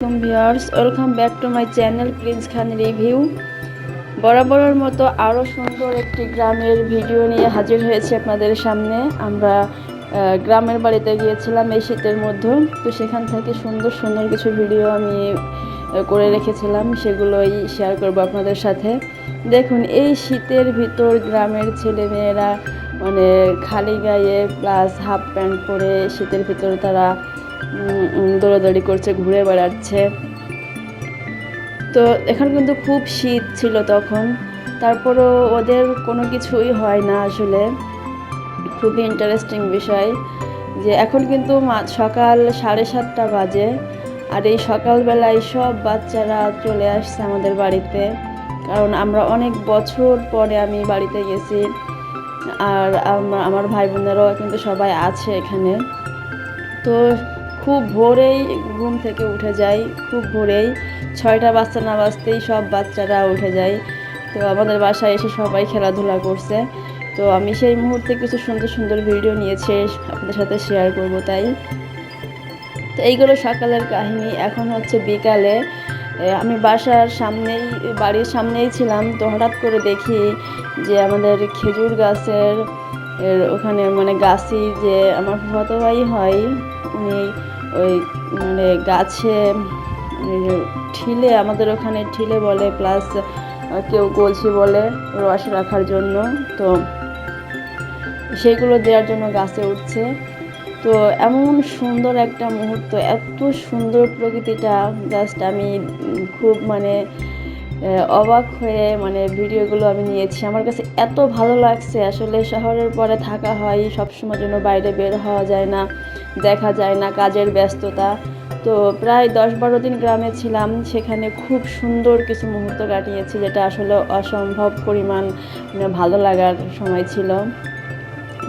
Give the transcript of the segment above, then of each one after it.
আসসালামাইকুম viewers welcome back to my channel Prince Khan review বরাবরের মতো আরও সুন্দর একটি গ্রামের ভিডিও নিয়ে হাজির হয়েছে আপনাদের সামনে। আমরা গ্রামের বাড়িতে গিয়েছিলাম এই শীতের মধ্যে। তো সেখান থেকে সুন্দর সুন্দর কিছু ভিডিও আমি করে রেখেছিলাম। সেগুলোই শেয়ার করব আপনাদের সাথে। দেখুন, এই শীতের ভিতর গ্রামের ছেলেমেয়েরা মানে খালি গায়ে প্লাস হাফ প্যান্ট পরে শীতের ভিতর তারা দৌড়াদৌড়ি করছে, ঘুরে বেড়াচ্ছে। তো এখন কিন্তু খুব শীত ছিল তখন। তারপরও ওদের কোনো কিছুই হয় না আসলে। খুবই ইন্টারেস্টিং বিষয় যে এখন কিন্তু সকাল সাড়ে সাতটা বাজে। আর এই সকালবেলায় সব বাচ্চারা চলে আসছে আমাদের বাড়িতে। কারণ আমরা অনেক বছর পরে আমি বাড়িতে গেছি। আর আমার ভাই বোনেরাও কিন্তু সবাই আছে এখানে। তো খুব ভোরেই ঘুম থেকে উঠে যাই, খুব ভোরেই। ছয়টা বাচ্চা না বাজতেই সব বাচ্চারা উঠে যায়। তো আমাদের বাসায় এসে সবাই খেলাধুলা করছে। তো আমি সেই মুহূর্তে কিছু সুন্দর সুন্দর ভিডিও নিয়েছি আপনাদের সাথে শেয়ার করব তাই। তো এইগুলো সকালের কাহিনী। এখন হচ্ছে বিকালে। আমি বাসার সামনেই, বাড়ির সামনেই ছিলাম। তো হঠাৎ করে দেখি যে আমাদের খেজুর গাছের ওখানে মানে গাছি যে আমার ভাই হয়, উনি ওই মানে গাছে ঠিলে, আমাদের ওখানে ঠিলে বলে প্লাস কেউ কলসি বলে রস রাখার জন্য। তো সেইগুলো দেওয়ার জন্য গাছে উঠছে। তো এমন সুন্দর একটা মুহূর্ত, এত সুন্দর প্রকৃতিটা জাস্ট আমি খুব মানে অবাক হয়ে মানে ভিডিওগুলো আমি নিয়েছি। আমার কাছে এত ভালো লাগছে। আসলে শহরের পরে থাকা হয়, সবসময় জন্য বাইরে বের হওয়া যায় না। দেখা যায় না, কাজের ব্যস্ততা। তো প্রায় দশ বারো দিন গ্রামে ছিলাম, সেখানে খুব সুন্দর কিছু মুহূর্ত কাটিয়েছি, যেটা আসলে অসম্ভব পরিমাণ মানে ভালো লাগার সময় ছিল।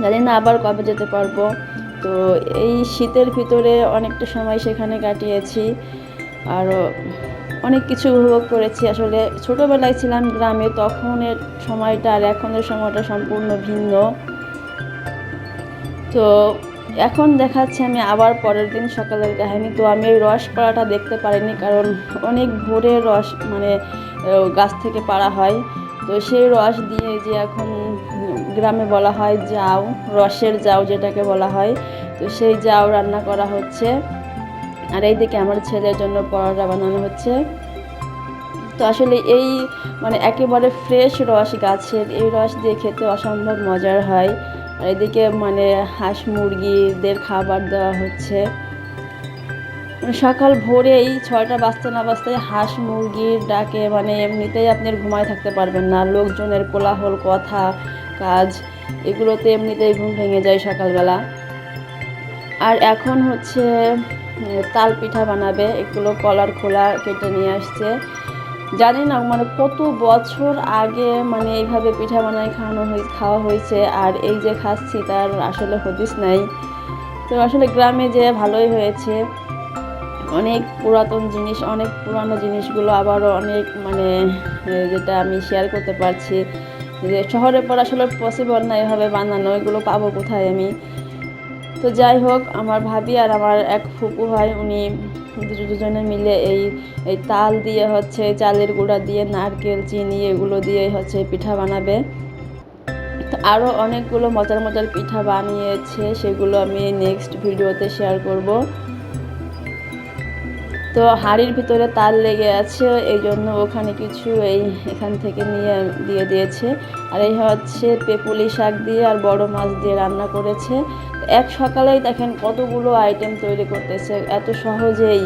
জানি না আবার কবে যেতে পারব। তো এই শীতের ভিতরে অনেকটা সময় সেখানে কাটিয়েছি। আরও অনেক কিছু উপভোগ করেছি। আসলে ছোটোবেলায় ছিলাম গ্রামে, তখনের সময়টা আর এখনের সময়টা সম্পূর্ণ ভিন্ন। তো এখন দেখাচ্ছে আমি আবার পরের দিন সকালের কাহিনী। তো আমি ওই রস পাড়াটা দেখতে পারিনি, কারণ অনেক ভোরে রস মানে গাছ থেকে পাড়া হয়। তো সেই রস দিয়ে যে এখন গ্রামে বলা হয় জাউ রসের জাউ যেটাকে বলা হয়, তো সেই জাউ রান্না করা হচ্ছে। আর এইদিকে আমার ছেলের জন্য পরোটা বানানো হচ্ছে। তো আসলে এই মানে একেবারে ফ্রেশ রস গাছের, এই রস দিয়ে খেতে অসম্ভব মজার হয়। এদিকে মানে হাঁস মুরগিদের খাবার দেওয়া হচ্ছে। সকাল ভোরেই ছয়টা বাজতে না বাজতে হাঁস মুরগির ডাকে মানে এমনিতেই আপনি ঘুমায় থাকতে পারবেন না। লোকজনের কোলাহল, কথা, কাজ এগুলোতে এমনিতেই ঘুম ভেঙে যায় সকালবেলা। আর এখন হচ্ছে তাল পিঠা বানাবে এগুলো কলার খোলা কেটে নিয়ে আসছে। জানি না মানে কত বছর আগে মানে এইভাবে পিঠা বানায় খাওয়ানো হয়ে খাওয়া হয়েছে, আর এই যে খাচ্ছি তার আসলে হদিস নাই। তো আসলে গ্রামে যে ভালোই হয়েছে, অনেক পুরাতন জিনিস, অনেক পুরানো জিনিসগুলো আবারও অনেক মানে যেটা আমি শেয়ার করতে পারছি, যে শহরে পর আসলে পসিবল না এভাবে বানানো, এগুলো পাবো কোথায় আমি? তো যাই হোক, আমার ভাবি আর আমার এক ফুপু হয় উনি দুজনে মিলে এই এই তাল দিয়ে হচ্ছে, চালের গুঁড়া দিয়ে, নারকেল, চিনি, এগুলো দিয়ে হচ্ছে পিঠা বানাবে। আরও অনেকগুলো মজার মজার পিঠা বানিয়েছে, সেগুলো আমি নেক্সট ভিডিওতে শেয়ার করব। তো হাঁড়ির ভিতরে তাল লেগে আছে এই জন্য ওখানে কিছু এই এখান থেকে নিয়ে দিয়ে দিয়েছে। আর এই হচ্ছে পেপুলি শাক দিয়ে আর বড় মাছ দিয়ে রান্না করেছে। এক সকালেই দেখেন কতগুলো আইটেম তৈরি করতেছে, এত সহজেই।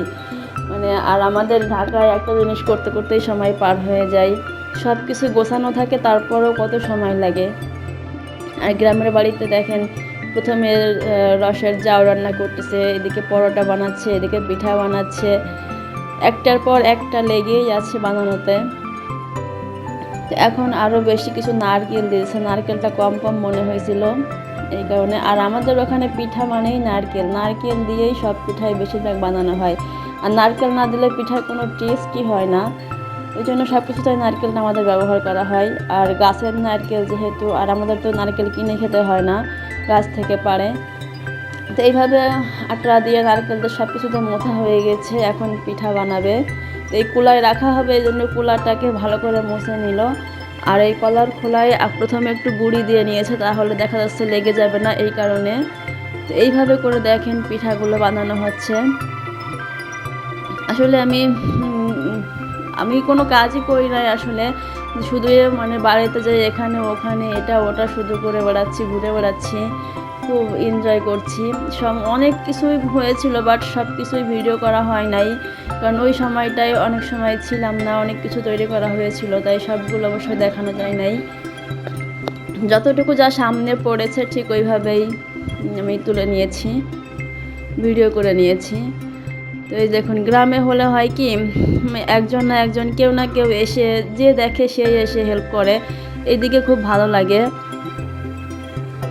মানে আর আমাদের ঢাকায় একটা জিনিস করতে করতেই সময় পার হয়ে যায়। সব কিছু গোছানো থাকে, তারপরেও কত সময় লাগে। আর গ্রামের বাড়িতে দেখেন প্রথমে রসের জাউ রান্না করতেছে, এদিকে পরোটা বানাচ্ছে, এদিকে পিঠা বানাচ্ছে। একটার পর একটা লেগেই আছে বানানোতে। এখন আরও বেশি কিছু নারকেল দিয়েছে। নারকেলটা কম কম মনে হয়েছিল এই কারণে। আর আমাদের ওখানে পিঠা মানেই নারকেল। নারকেল দিয়েই সব পিঠাই বেশিরভাগ বানানো হয়। আর নারকেল না দিলে পিঠার কোনো টেস্টই হয় না। এই জন্য সব কিছুতেই নারকেলটা আমাদের ব্যবহার করা হয়। আর গাছের নারকেল যেহেতু, আর আমাদের তো নারকেল কিনে খেতে হয় না। গাছ থেকে পারে। তো এইভাবে আটা দিয়ে নারকেল দিয়ে সব কিছুতে মোথা হয়ে গেছে, এখন পিঠা বানাবে। তো এই কুলায় রাখা হবে, এই জন্য কুলাটাকে ভালো করে মুছে নিল। আর এই কলার খোলায় প্রথমে একটু গুঁড়ি দিয়ে নিয়েছে, তাহলে দেখা যাচ্ছে লেগে যাবে না এই কারণে। তো এইভাবে করে দেখেন পিঠাগুলো বানানো হচ্ছে। আসলে আমি আমি কোনো কাজই করি নাই আসলে। শুধু মানে বাড়িতে যাই এখানে, ওখানে, এটা, ওটা শুধু করে বেড়াচ্ছি, ঘুরে বেড়াচ্ছি, খুব এনজয় করছি। সব অনেক কিছুই হয়েছিল বাট সব কিছুই ভিডিও করা হয় নাই। কারণ ওই সময়টায় অনেক সময় ছিলাম না, অনেক কিছু তৈরি করা হয়েছিল, তাই সবগুলো অবশ্যই দেখানো যায় নাই। যতটুকু যা সামনে পড়েছে, ঠিক ওইভাবেই আমি তুলে নিয়েছি ভিডিও করে নিয়েছি। তো এই দেখুন, গ্রামে হলে হয় কি একজন না একজন, কেউ না কেউ এসে যে দেখে সেই এসে হেল্প করে। এইদিকে খুব ভালো লাগে।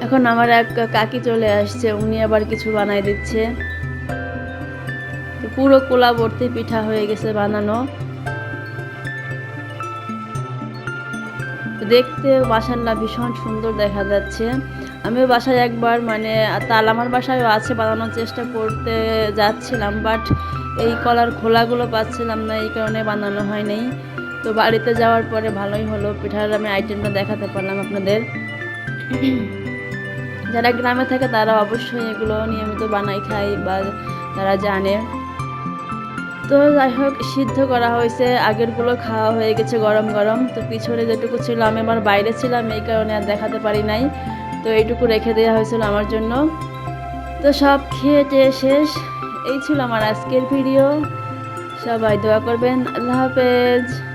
এখন আমার এক কাকি চলে আসছে, উনি আবার কিছু বানাই দিচ্ছে। পুরো কোলা ভর্তি পিঠা হয়ে গেছে বানানো। দেখতে মাসাল্লাহ ভীষণ সুন্দর দেখা যাচ্ছে। আমিও বাসায় একবার মানে তাল আমার বাসায়ও আছে বানানোর চেষ্টা করতে যাচ্ছিলাম বাট এই কলার খোলাগুলো পাচ্ছিলাম না, এই কারণে বানানো হয় নাই তো বাড়িতে যাওয়ার পরে ভালোই হলো, পিঠার আমি আইটেমটা দেখাতে পারলাম আপনাদের। যারা গ্রামে থাকে তারা অবশ্যই এগুলো নিয়মিত বানাই খায় বা তারা জানে। তো যাই হোক সিদ্ধ করা হয়েছে। আগেরগুলো খাওয়া হয়ে গেছে গরম গরম। তো পিছনে যেটুকু ছিল, আমি আমার বাইরে ছিলাম, এই কারণে আর দেখাতে পারি নাই। তো এইটুকু রেখে দেওয়া হয়েছিল আমার জন্য। তো সব খেয়ে টেয়ে শেষ। এই ছিল আমার আজকের ভিডিও। সবাই দোয়া করবেন। আল্লাহ হাফেজ।